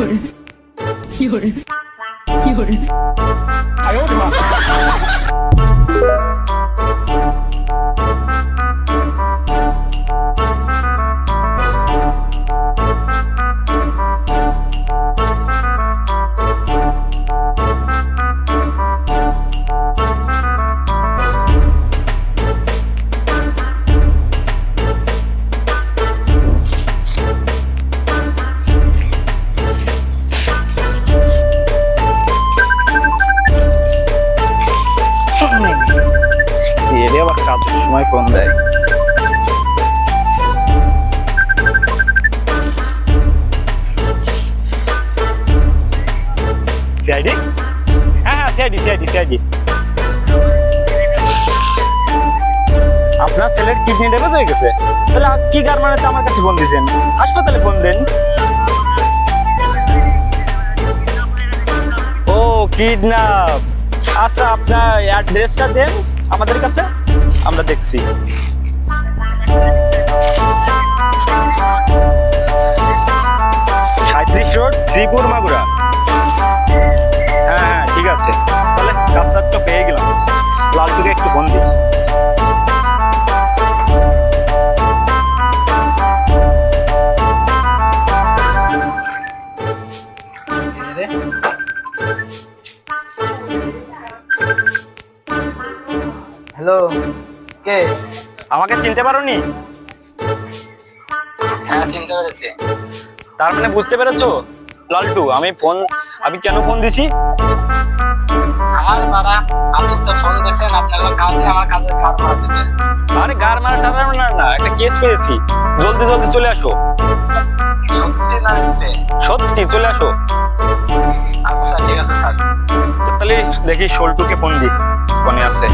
有人有人有人。哎呦我的妈！এরে আবার কাজের সময় ফোন দেয়। সিআইডি? হ্যাঁ হ্যাঁ সিআইডি সিআইডি সিআইডি। আপনার ছেলের কিডনি ড্যামেজ হয়ে গেছে। তাহলে কি গার্মেন্টে আমার কাছে ফোন দিয়েছেন হাসপাতালে ফোন দেন। ও কিডন্যাপ আচ্ছা আপনার অ্যাড্রেসটা দেন আমাদের কাছে, আমরা দেখছি। সাঁত্রিশ রোড, শ্রীপুর মাগুরা। হ্যাঁ হ্যাঁ ঠিক আছে। তাহলে তো পেয়ে গেলাম। লালটুকে একটু ফোন দিই হ্যালো কে? আমাকে চিনতে পারোনি? হ্যাঁ চিনতে পেরেছি। তার মানে বুঝতে পেরেছ? লালটু আমি ফোন আমি কেন ফোন দিছি? বাবা আপনি তো ফোন আপনার কাজে আমার কাজ মারা আরে গার মারা টারা না না একটা কেস পেয়েছি। জলদি জলদি চলে আসো। সত্যি না সত্যি চলে আসো। আচ্ছা ঠিক আছে স্যার। তাহলে দেখি শোলটুকে ফোন দি ফোনে আছে।